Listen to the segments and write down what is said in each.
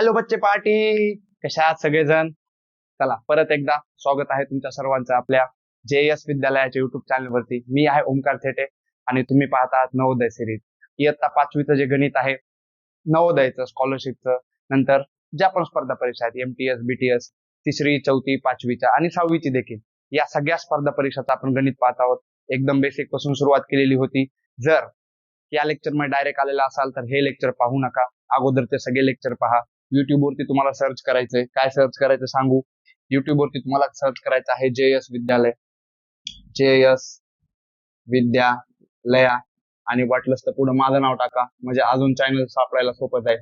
Hello बच्चे party. कशा आहात सगळेजण? चला परत एकदा स्वागत आहे तुमच्या सर्वांचं आपल्या जे एस विद्यालयाच्या युट्यूब चॅनलवरती मी आहे ओमकार थेटे आणि तुम्ही पाहत आहात नवोदय सिरीज इयत्ता पाचवीचं जे गणित आहे नवोदयचं स्कॉलरशिपचं नंतर ज्या पण स्पर्धा परीक्षा आहेत एमटीएस बीटीएस तिसरी चौथी पाचवीच्या आणि सहावीची देखील. या सगळ्या स्पर्धा परीक्षाचं आपण गणित पाहत आहोत. एकदम बेसिकपासून सुरुवात केलेली होती. जर या लेक्चरमध्ये डायरेक्ट आलेला असाल तर हे लेक्चर पाहू नका. अगोदरचे सगळे लेक्चर पहा. युट्यूबवरती तुम्हाला सर्च करायचंय. काय सर्च करायचं सांगू? युट्यूबवरती तुम्हाला सर्च करायचं आहे जे एस विद्यालय. जे एस विद्यालया आणि वाटलंच तर पुढे माझं नाव टाका. म्हणजे अजून चॅनल सापडायला सोपं जाईल.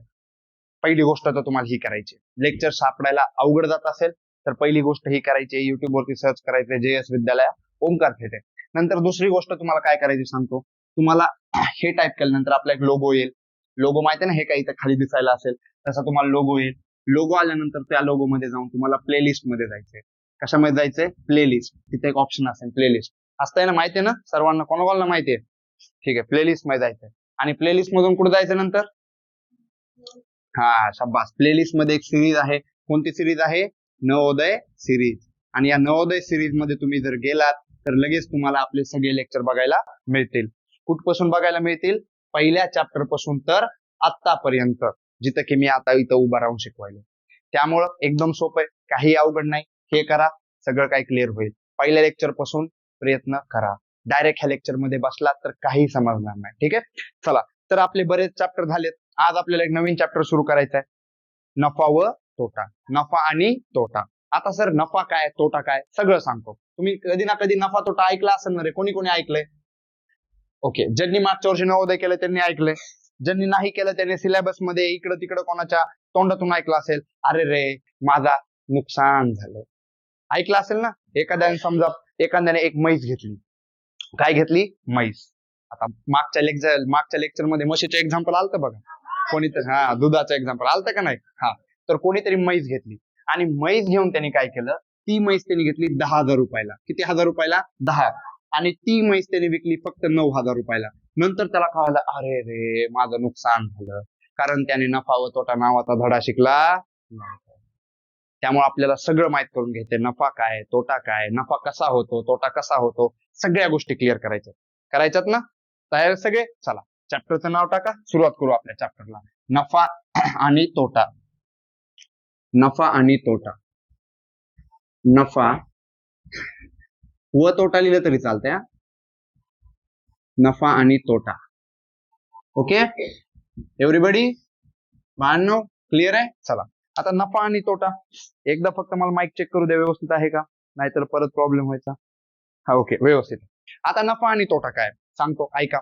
पहिली गोष्ट तर तुम्हाला ही करायची लेक्चर सापडायला अवघड जात असेल तर पहिली गोष्ट ही करायची युट्यूब वरती सर्च करायचं जे एस विद्यालय. ओमकार थेटे नंतर दुसरी गोष्ट तुम्हाला काय करायची सांगतो? तुम्हाला हे टाईप केल्यानंतर आपला एक लोगो येईल. लोगो माहिती आहे ना? हे काही इथं खाली दिसायला असेल. तसा तुम्हाला लोगो येईल. लोगो आल्यानंतर त्या लोगो मध्ये जाऊन तुम्हाला प्लेलिस्टमध्ये जायचंय. कशामध्ये जायचंय? प्लेलिस्ट तिथे एक ऑप्शन असेल प्लेलिस्ट असतंय ना? माहितीये ना? सर्वांना कोणाकोणाला माहितीये ठीक आहे प्लेलिस्टमध्ये जायचंय. आणि प्लेलिस्ट मधून कुठे जायचं नंतर? हा शब्बास प्लेलिस्टमध्ये एक सिरीज आहे. कोणती सिरीज आहे? नवोदय सिरीज आणि या नवोदय सिरीजमध्ये तुम्ही जर गेलात तर लगेच तुम्हाला आपले सगळे लेक्चर बघायला मिळतील. कुठपासून बघायला मिळतील? पहिल्या चॅप्टरपासून तर आतापर्यंत जिथं की मी आता इथं उभा राहून शिकवायला. त्यामुळं एकदम सोपं आहे. काही अवघड नाही. हे करा. सगळं काही क्लिअर होईल. पहिल्या लेक्चरपासून प्रयत्न करा. डायरेक्ट ह्या लेक्चरमध्ये बसला तर काही समजणार नाही. ठीक आहे? चला. तर आपले बरेच चॅप्टर झालेत. आज आपल्याला एक नवीन चॅप्टर सुरू करायचा आहे नफा व तोटा. नफा आणि तोटा. आता सर नफा काय? तोटा काय? सगळं सांगतो. तुम्ही कधी ना कधी नफा तोटा ऐकला असेल ना रे? कोणी कोणी ऐकलंय? ओके ज्यांनी मागच्या वर्षी नवोदय केलं त्यांनी ऐकलंय. ज्यांनी नाही केलं त्यांनी सिलेबसमध्ये इकडं तिकडं कोणाच्या तोंडातून ऐकलं असेल अरे रे माझा नुकसान झालं. ऐकलं असेल ना? एखाद्याने समजा एखाद्याने एक म्हैस घेतली. काय घेतली? म्हैस. आता मागच्या लेक्चर मागच्या लेक्चरमध्ये म्हशीचं एक्झाम्पल आलतं बघा. कोणीतरी हा दुधाचं एक्झाम्पल आलतं का नाही? हा. तर कोणीतरी म्हैस घेतली. आणि म्हैस घेऊन त्यांनी काय केलं? ती म्हैस त्यांनी घेतली दहा हजार रुपयाला. किती हजार रुपयाला? दहा. आणि ती म्हैस त्याने विकली फक्त नऊ हजार रुपयाला. नंतर त्याला कळालं अरे रे माझं नुकसान झालं. कारण त्याने नफा व तोटा नावाचा धडा शिकला त्यामुळे आपल्याला सगळं माहीत करून घ्यायचंय नफा काय तोटा काय नफा कसा होतो तोटा कसा होतो सगळ्या गोष्टी क्लिअर करायच्या. करायच्यात ना? तयार सगळे? चला चॅप्टरचं नाव टाका. सुरुवात करू आपल्या चॅप्टरला नफा आणि तोटा. नफा आणि तोटा. नफा व तोटा लिहिलं तरी चालतंय नफा आणि तोटा. ओके? एव्हरीबडी बाळांनो क्लिअर आहे? चला. आता नफा आणि तोटा. एकदा फक्त मला माईक चेक करू द्या व्यवस्थित आहे का? नाहीतर परत प्रॉब्लेम व्हायचा. हा ओके. व्यवस्थित. आता नफा आणि तोटा काय? सांगतो ऐका.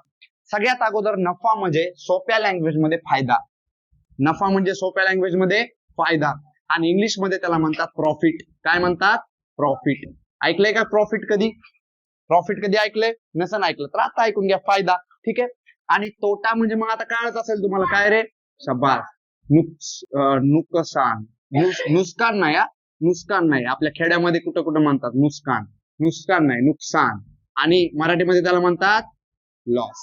सगळ्यात अगोदर नफा म्हणजे सोप्या लँग्वेजमध्ये फायदा. नफा म्हणजे सोप्या लँग्वेजमध्ये फायदा. आणि इंग्लिशमध्ये त्याला म्हणतात प्रॉफिट काय म्हणतात? प्रॉफिट ऐकलंय का प्रॉफिट कधी? प्रॉफिट कधी ऐकलंय? नसन ऐकलं तर आता ऐकून घ्या फायदा. ठीक आहे? आणि तोटा म्हणजे मग आता कळत असेल तुम्हाला. काय रे? शब्बास नुकस नुकसान. नुसकान नुकसान नाही नुसकान नुकसान नाही. आपल्या खेड्यामध्ये कुठं कुठं म्हणतात? नुकसान नुकसान नाही नुकसान. आणि मराठीमध्ये त्याला म्हणतात लॉस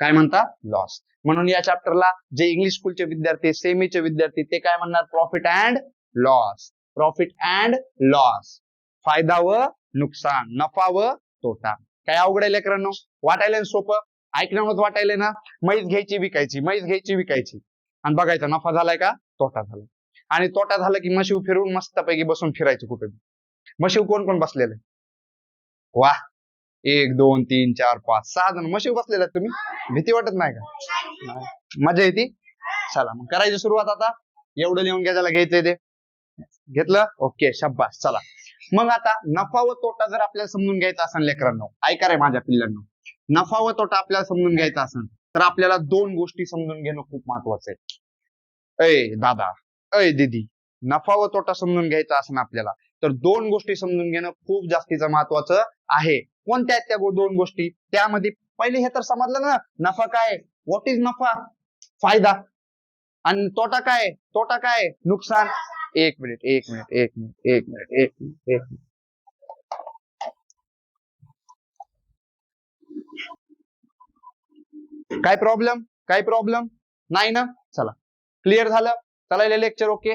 काय म्हणतात? लॉस म्हणून या चॅप्टरला जे इंग्लिश स्कूलचे विद्यार्थी सेमीचे विद्यार्थी ते काय म्हणणार? Profit and loss profit and loss फायदा व नुकसान नफा व तोटा. काय अवघड आहे लेकरांनो? वाटायला सोपं. ऐकण्यावर वाटायला ना? मैस घ्यायची विकायची मैस घ्यायची विकायची. आणि बघायचा नफा झालाय का? तोटा झाला आणि तोटा झाला की मशीव फिरून मस्तपैकी बसून फिरायचं कुठे मशीव कोण कोण बसलेलं वा! एक दोन तीन चार पाच सहा जण मशीव बसलेले तुम्ही. भीती वाटत नाही का? मजा येते? चला मग करायची सुरुवात आता. एवढं लिहून घ्यायला घ्यायचंय ते. घेतलं? ओके शब्बास चला. मग आता नफा व तोटा जर आपल्याला समजून घ्यायचा असेल लेकरांनो ऐका रे माझ्या पिल्लांनो. नफा व तोटा आपल्याला समजून घ्यायचा असेल तर आपल्याला दोन गोष्टी समजून घेणं खूप महत्वाचं आहे. अय दादा अय दिदी नफा व तोटा समजून घ्यायचा असेल आपल्याला तर दोन गोष्टी समजून घेणं खूप जास्तीचं महत्वाचं आहे. कोणत्या आहेत त्या गो- दोन गोष्टी? त्यामध्ये पहिले हे तर समजलं ना नफा काय? व्हॉट इज नफा? फायदा. आणि तोटा काय? तोटा काय? नुकसान. एक मिनिट एक मिनिट एक मिनिट एक मिनिट एक मिनिट एक मिनिट. काय प्रॉब्लेम काय प्रॉब्लेम नाही ना? चला. क्लिअर झालं? चालायला लेक्चर ओके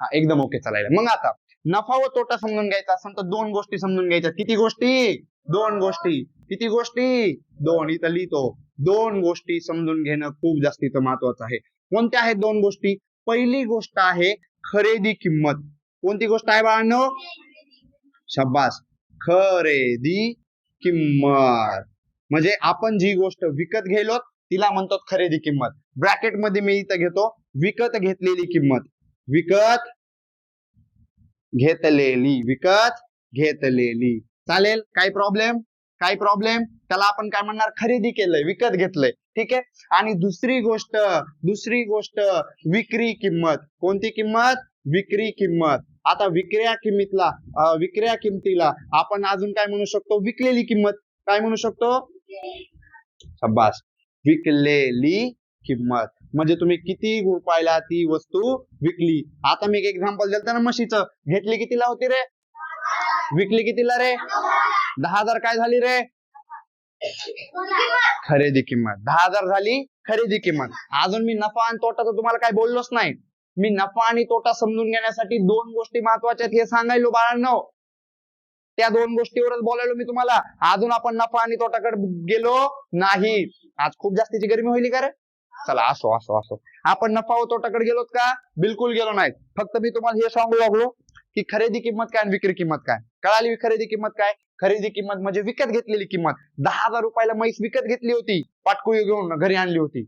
हा एकदम ओके चालायला. मग आता नफा व तोटा समजून घ्यायचा असेल तर दोन गोष्टी समजून घ्यायच्या. किती गोष्टी? दोन गोष्टी. किती गोष्टी? दोन. इथं लिहितो. दोन गोष्टी समजून घेणं खूप जास्तीचं महत्वाचं आहे. कोणत्या आहेत दोन गोष्टी? पहिली गोष्ट आहे खरेदी किंमत. कोणती गोष्ट आहे बाळांनो? शब्बास खरेदी किंमत. म्हणजे आपण जी गोष्ट विकत घेलो तिला म्हणतो खरेदी किंमत. ब्रॅकेटमध्ये मी इथं घेतो विकत घेतलेली किंमत. विकत घेतलेली विकत घेतलेली. चालेल? काय प्रॉब्लेम काय प्रॉब्लेम त्याला आपण काय म्हणणार? खरेदी केलंय विकत घेतलंय. ठीक आहे? आणि दुसरी गोष्ट दुसरी गोष्ट विक्री किंमत. कोणती किंमत? विक्री किंमत. आता विक्र्या किंमतीला अं, विक्र्या किंमतीला आपण अजून काय म्हणू शकतो? विकलेली किंमत. काय म्हणू शकतो? शब्बास विकलेली किंमत. म्हणजे तुम्ही किती रुपयाला ती वस्तू विकली? आता मी एक एक्झाम्पल दिलं ना म्हशीचं. घेतली कितीला होती रे? विकली कितीला रे? दहा हजार काय झाली रे? खरेदी किंमत. दहा हजार झाली खरेदी किंमत. अजून मी नफा आणि तोटा तर तुम्हाला काय बोललोच नाही. मी नफा आणि तोटा समजून घेण्यासाठी दोन गोष्टी महत्त्वाच्या आहेत हे सांगायलो बाळांनो. त्या दोन गोष्टीवरच बोलायलो मी तुम्हाला. अजून आपण नफा आणि तोटाकडे गेलो नाही. आज खूप जास्तीची गरमी होईल का चला असो असो असो. आपण नफा व तोटाकडे गेलोत का? बिलकुल गेलो नाहीत. फक्त मी तुम्हाला हे सांगू लागलो की खरेदी किंमत काय आणि विक्री किंमत काय. कळाली खरेदी किंमत काय? खरेदी किंमत म्हणजे विकत घेतलेली किंमत. दहा हज़ार रुपयाला म्हैस विकत घेतली होती, पाटकुळी घेऊन घरी आणली होती.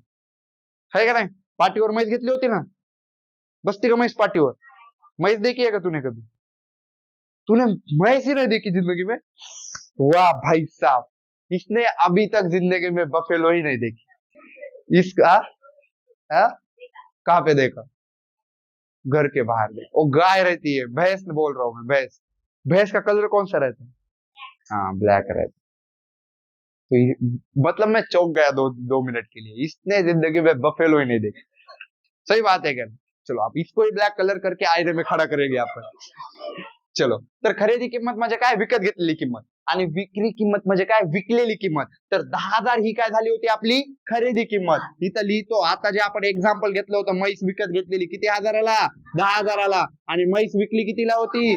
आहे का नाही? पाठीवर म्हैस घेतली होती ना? बसती का म्हैस पाठीवर? म्हैस देखी है का तूने कभी तूने म्हैस ही नहीं देखी ज़िंदगी में? वाह भाई साहब, इसने अभी तक ज़िंदगी में बफेलो ही नहीं देखी. इसका? कहाँ पे देखा? घर के बाहर देखा. गाय रहती है, भैंस बोल रहा हूँ मैं, भैंस। भैंस का कलर कौन सा रहता है? हाँ ब्लैक रहता है। तो मतलब मैं चौक गया दो दो मिनट के लिए। इसने ज़िंदगी में बफेलो ही नहीं देखी। सही बात है क्या? चलो, आप इसको ही ब्लैक कलर करके आयरे में खडा करेंगे आपण चलो. तर खरेदी किंमत म्हणजे काय? विकत घेतलेली किंमत. आणि विक्री किंमत म्हणजे काय? विकलेली किंमत. तर दहा हजार ही काय झाली होती आपली? खरेदी किंमत. इथं लिहितो. आता जे आपण एक्झाम्पल घेतलं होतं म्हैस विकत घेतलेली किती हजाराला? दहा हजाराला. आणि म्हैस विकली कितीला होती?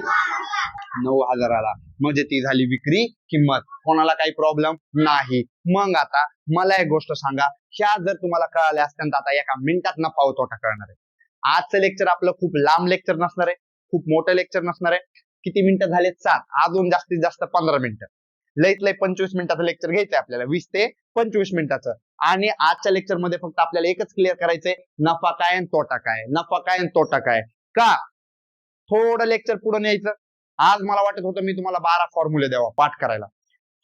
नऊ हजाराला. म्हणजे ती झाली विक्री किंमत. कोणाला काही प्रॉब्लेम नाही. मग आता मला एक गोष्ट सांगा. ह्या जर तुम्हाला कळाल्या असत्या तर आता एका मिनिटात नफा तोटा कळणार आहे. आजचं लेक्चर आपलं खूप लांब लेक्चर नसणार आहे. खूप मोठं लेक्चर नसणार आहे. किती मिनिटं झाले? सात. अजून जास्तीत जास्त पंधरा मिनिटं लईत लय पंचवीस मिनिटाचं लेक्चर घ्यायचंय आपल्याला. वीस ते पंचवीस मिनिटाचं आणि आजच्या लेक्चरमध्ये फक्त आपल्याला एकच क्लिअर करायचंय. नफा काय आणि तोटा काय? नफा काय आणि तोटा काय? का? थोडं लेक्चर पुढे न्यायचं. आज मला वाटत होतं मी तुम्हाला बारा फॉर्म्युले द्यावा पाठ करायला.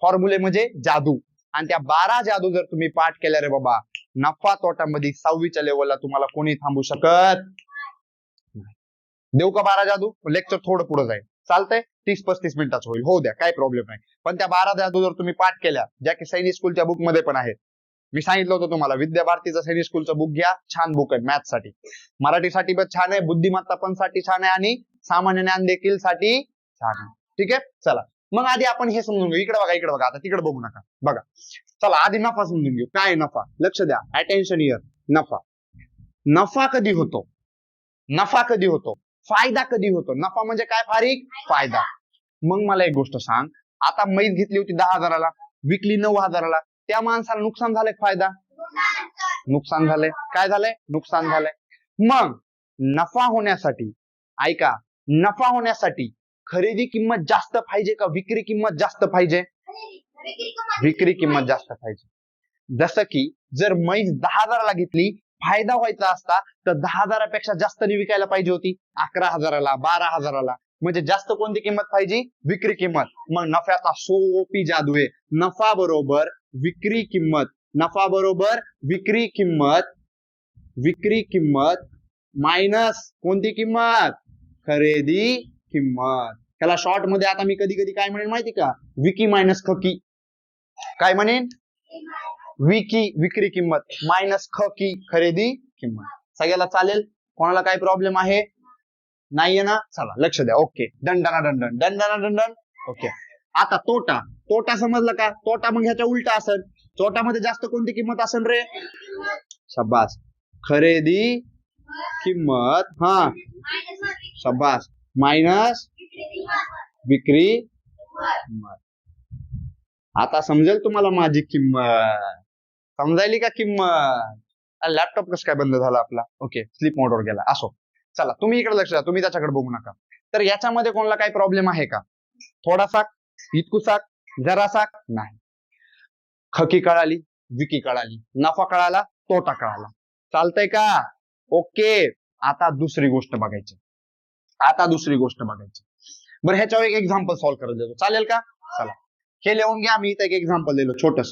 फॉर्म्युले म्हणजे जादू. आणि त्या बारा जादू जर तुम्ही पाठ केल्या रे बाबा नफा तोटा मध्ये सहावीच्या लेवलला तुम्हाला कोणी थांबू शकत नाही. देऊ का बारा जादू? लेक्चर थोडं पुढे जाईल. चालतंय? तीस पस्तीस मिनिटाचं होईल. हो द्या काही प्रॉब्लेम नाही. पण त्या बारा जादू जर तुम्ही पाठ केल्या ज्या की सैनिक स्कूलच्या बुकमध्ये पण आहेत. मी सांगितलं होतं तुम्हाला विद्या भारतीचं सैनिक स्कूलचं बुक घ्या छान बुक आहे मॅथसाठी. मराठीसाठी पण छान आहे बुद्धिमत्ता पण साठी छान आहे आणि सामान्य ज्ञान देखील साठी छान आहे. ठीक आहे? चला. मग आधी आपण हे समजून घेऊ. इकडे बघा इकडे बघा. आता तिकडे बघू नका. बघा. चला आधी नफा समजून घेऊ. काय नफा? लक्ष द्या. अटेन्शन इयर नफा. नफा कधी होतो? नफा कधी होतो? फायदा कधी होतो? नफा म्हणजे काय फारिक? फायदा. मग मला एक गोष्ट सांग. आता मैस घेतली होती दहा हजाराला विकली नऊ हजाराला. त्या माणसाला नुकसान झालंय फायदा? नुकसान झालंय. काय झालंय? नुकसान झालंय. मग नफा होण्यासाठी ऐका नफा होण्यासाठी खरेदी किंमत जास्त पाहिजे का विक्री किंमत जास्त पाहिजे? विक्री किंमत जास्त पाहिजे. जसं की जर म्हैस दहा हजाराला घेतली फायदा व्हायचा असता तर दहा हजारापेक्षा जास्त विकायला पाहिजे होती. अकरा हजाराला बारा हजाराला. म्हणजे जास्त कोणती किंमत पाहिजे? विक्री किंमत. मग नफ्याचा सोपी जादू आहे. नफा बरोबर विक्री किंमत. नफा बरोबर विक्री किंमत. विक्री किंमत मायनस कोणती किंमत? खरेदी किंमत. त्याला शॉर्टमध्ये आता मी कधी कधी काय म्हणेन माहिती का? विकी मायनस खकी. काय म्हणेन? विकी विक्री किंमत मायनस ख की खरेदी किंमत. सगळ्याला चालेल. कोणाला काय प्रॉब्लेम आहे? नाहीये ना? चला लक्ष द्या. ओके दंडना दंडन दंडना दंडन ओके आता तोटा. तोटा समजला का? तोटा मग ह्याच्या उलटा असेल. तोटामध्ये जास्त कोणती किंमत असेल रे? शब्बास खरेदी किंमत हा. शब्बास मायनस विक्री आता समजेल तुम्हाला माझी किंमत. समजायली का किंमत? लॅपटॉप कसं काय बंद झाला आपला? ओके स्लीप मोडवर गेला. असो. चला तुम्ही इकडे लक्ष द्या. तुम्ही त्याच्याकडे बघू नका. तर याच्यामध्ये कोणाला काही प्रॉब्लेम आहे का? थोडासा इतकुसा जरासा नाही. खकी कळाली विकी कळाली. नफा कळाला तोटा कळाला. चालतंय का? ओके आता दुसरी गोष्ट बघायची. आता दुसरी गोष्ट बघायची. बरं ह्याच्यावर एक एक्झाम्पल सॉल्व्ह करत देतो. चालेल का? चला. हे लिहून घ्या. मी इथं एक एक्झाम्पल दिलं छोटस.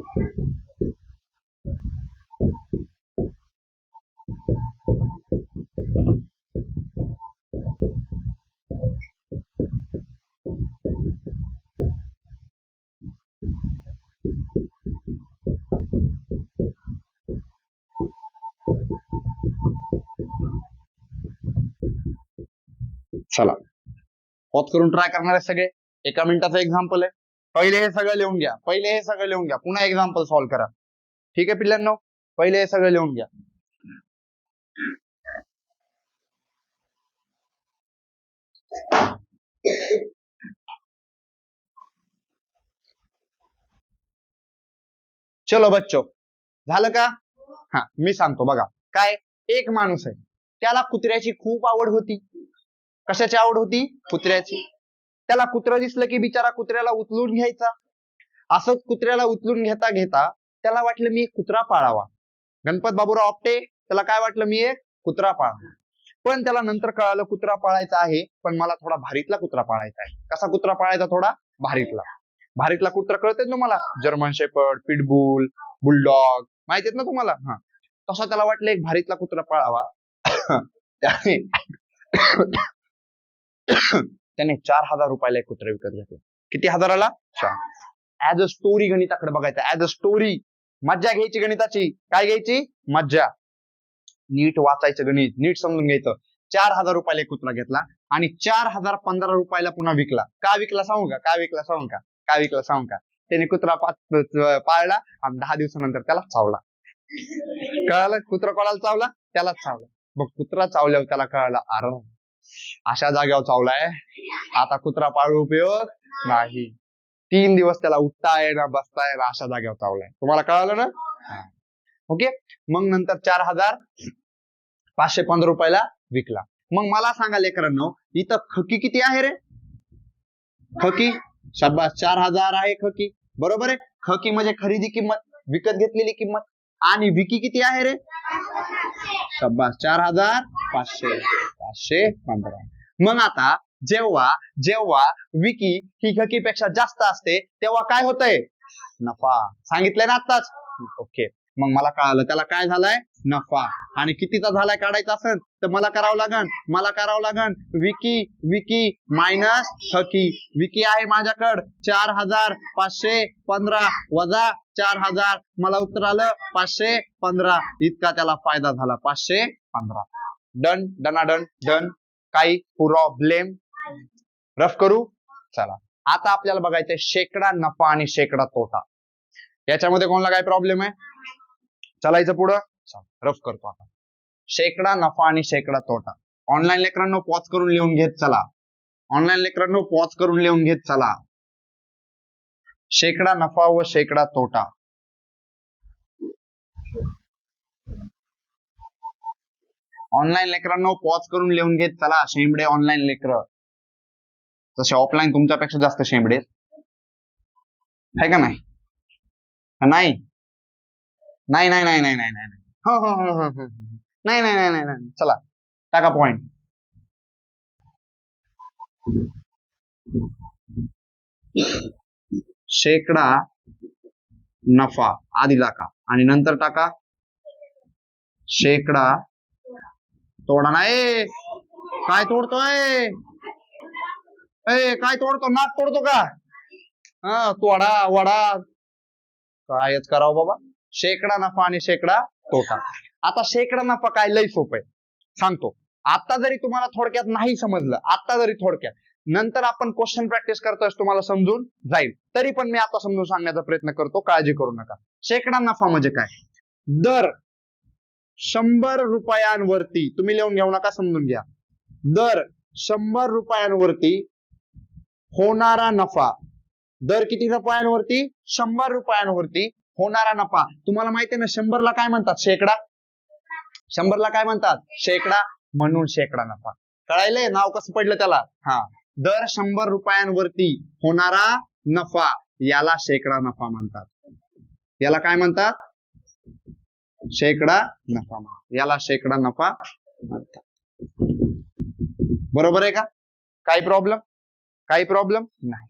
चला पॉज करून ट्राय करणार आहे सगळे. एका मिनिटाचं एक्झाम्पल आहे. पहिले हे सगळं लिहून घ्या. पहिले हे सगळं लिहून घ्या. पुन्हा एक्झाम्पल सॉल्व्ह करा. ठीक आहे पिल्लांनो पहिले हे सगळं लिहून घ्या. चलो बच्चो. झालं का? हा मी सांगतो. बघा. काय? एक माणूस आहे. त्याला कुत्र्याची खूप आवड होती. कशाची आवड होती? कुत्र्याची. त्याला कुत्र दिसलं की बिचारा कुत्र्याला उचलून घ्यायचा. असंच कुत्र्याला उचलून घेता घेता त्याला वाटलं मी कुत्रा पाळावा. गणपत बाबूराव आपटे त्याला काय वाटलं मी एक कुत्रा पाळावा. पण त्याला नंतर कळालं कुत्रा पाळायचा आहे पण मला थोडा भारीतला कुत्रा पाळायचा आहे. कसा कुत्रा पाळायचा थोडा? भारीतला. भारीतला कुत्रा कळते तुम्हाला जर्मन शेपर्ड पिटबुल बुलडॉग. माहिती आहेत ना तुम्हाला? हा. तसा त्याला वाटलं एक भारीतला कुत्रा पाळावा. त्याने त्याने चार हजार रुपयाला एक कुत्रा विकत घेतला. किती हजाराला? चार. ऍज अ स्टोरी गणिताकडे बघायचं. ऍज अ स्टोरी मज्जा घ्यायची गणिताची. काय घ्यायची? मज्जा. नीट वाचायचं गणित. नीट समजून घ्यायचं. चार हजार रुपयाला एक कुत्रा घेतला आणि चार हजार पंधरा रुपयाला पुन्हा विकला. का विकला सांगू का? का विकला सांगू का? का विकला सांगू का? त्याने कुत्रा पाच पाळला आणि दहा दिवसानंतर त्याला चावला. कळालं? कुत्रा कोणाला चावला? त्यालाच चावला. मग कुत्रा चावल्यावर त्याला कळलं अरे अशा जागेवर चावलाय. आता कुत्रा पाळू उपयोग नाही. तीन दिवस त्याला उठता ना बसता ना अशा जागेवर चावलाय. तुम्हाला कळालं ना? ओके? मग नंतर चार हजार पाचशे पंधरा रुपयाला विकला. मग मला सांगा लेकरांनो इथं खकी किती आहे रे? खकी? शाबास चार हजार आहे खकी. बरोबर आहे? खकी म्हणजे खरेदी किंमत विकत घेतलेली किंमत. आणि विकी किती आहे रे? शाबास चार हजार पाचशे. पाचशे पंधरा. मग आता जेव्हा जेव्हा विकी ही खकीपेक्षा जास्त असते तेव्हा काय होतंय? नफा. सांगितलंय ना आताच ओके. मग मला कळालं. त्याला काय झालंय? नफा. आणि कितीचा झालाय काढायचा असेल तर मला करावं लागन. मला करावं लागन. विकी विकी मायनस थकी. विकी आहे माझ्याकडं. चार हजार पाचशे पंधरा वजा चार हजार मला उत्तर आलं पाचशे पंधरा. इतका त्याला फायदा झाला. पाचशे पंधरा. डन डनाडन डन. काही प्रॉब्लेम रफ करू? चला. आता आपल्याला बघायचंय शेकडा नफा आणि शेकडा तोटा. याच्यामध्ये कोणाला काय प्रॉब्लेम आहे? चालायचं पुढं? रफ करतो आता. शेकडा नफा आणि शेकडा तोटा. ऑनलाईन लेकरांनो पॉज करून लिहून घेत चला. ऑनलाईन लेकरांनो पॉज करून लिहून घेत चला. शेकडा नफा व शेकडा तोटा. ऑनलाईन लेकरांनो पॉज करून लिहून घेत चला शेंबडे ऑनलाईन लेकर. तसे ऑफलाईन तुमच्यापेक्षा जास्त शेंबडे आहे का नाही? नाही? नाही नाही नाही नाही नाही नाही. हो, हो, हो, नाही नाही नाही नाही नाही. चला टाका पॉइंट शेकडा नफा आधी टाका आणि नंतर टाका. शेकडा तोडा नाही काय तोडतोय? काय तोडतो? नाक तोडतो का? हा तोडा वडा. कायच करावं बाबा. शेकडा नफा आणि शेकडा तोटा. आता शेकडा नफा काय लय सोपं आहे. सांगतो. आता जरी तुम्हाला थोडक्यात नाही समजलं आता जरी थोडक्यात नंतर आपण क्वेश्चन प्रॅक्टिस करतोय तुम्हाला समजून जाईल. तरी पण मी आता समजून सांगण्याचा प्रयत्न करतो काळजी करू नका. शेकडा नफा म्हणजे काय? दर शंभर रुपयांवरती तुम्ही लिहून घेऊ नका समजून घ्या. दर शंभर रुपयांवरती होणारा नफा दर किती रुपयांवरती? शंभर रुपयांवरती होणारा नफा. तुम्हाला माहिती आहे ना शंभरला काय म्हणतात? शेकडा? शंभरला काय म्हणतात? शेकडा म्हणून शेकडा नफा. कळायलंय? नाव कसं पडलं त्याला? हा. दर शंभर रुपयांवरती होणारा नफा याला शेकडा नफा म्हणतात. याला काय म्हणतात? शेकडा नफा याला शेकडा नफा म्हणतात. बरोबर आहे का? काही प्रॉब्लेम काही प्रॉब्लेम नाही.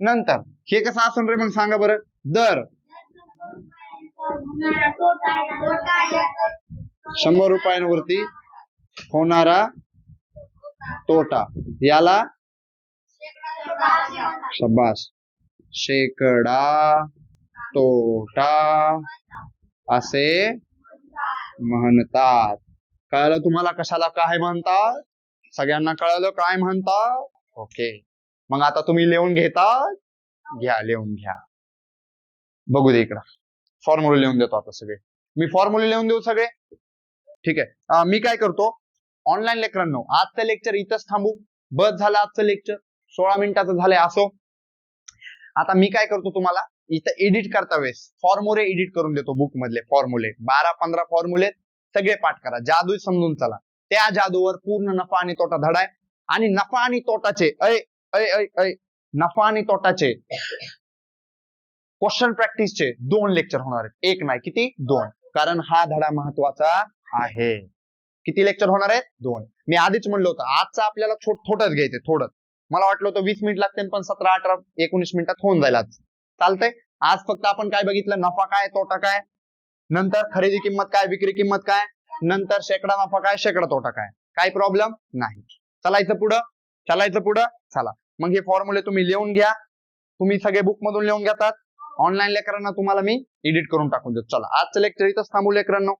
नंतर हे कसं असून रे मग सांगा बरं. दर. शंभर रुपयांवरती होणारा तोटा. याला शब्बास शेकडा तोटा. असे म्हणतात. कळलं तुम्हाला कशाला काय म्हणतात? सगळ्यांना कळलं काय म्हणतात? ओके मग आता तुम्ही लिहून घेता घ्या लिहून घ्या. बघू दे इकडं. फॉर्म्युले लिहून देतो आता सगळे. मी फॉर्म्युले लिहून देऊ सगळे? ठीक आहे. मी काय करतो? ऑनलाईन लेकरांनो आजचं लेक्चर इथंच थांबू. बस झालं आजचं लेक्चर सोळा मिनिटाचं झालंय असो. आता मी काय करतो तुम्हाला? इथं एडिट करता वेळेस. फॉर्म्युले एडिट करून देतो बुक मधले फॉर्म्युले बारा पंधरा फॉर्म्युले सगळे पाठ करा. जादू समजून चला. त्या जादूवर पूर्ण नफा आणि तोटा धडा आणि नफा आणि तोटाचे अय अय अय अय नफा आणि तोटाचे क्वेश्चन प्रॅक्टिसचे दोन लेक्चर होणार आहेत. एक नाही किती? दोन. कारण हा धडा महत्त्वाचा आहे. किती लेक्चर होणार आहेत? दोन. मी आधीच म्हणलं होतं आजचं आपल्याला थोडंच घ्यायचं थोडं. मला वाटलं होतं वीस मिनिट लागते पण सतरा अठरा एकोणीस मिनिटात होऊन जाईल आज. चालतंय. आज फक्त आपण काय बघितलं? नफा काय तोटा काय नंतर खरेदी किंमत काय? विक्री किंमत काय? नंतर शेकडा नफा काय? शेकडा तोटा काय? काय प्रॉब्लेम नाही. चलायचं पुढं. चलायचं पुढं. चला. मग हे फॉर्म्युले तुम्ही लिहून घ्या. तुम्ही सगळे बुक मधून लिहून घेतात. ऑनलाईन लेकरांना तुम्हाला मी एडिट करून टाकून देतो. चला. आजचं लेक्चर इथंच थांबू लेकरांनो.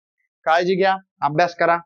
काळजी घ्या. अभ्यास करा.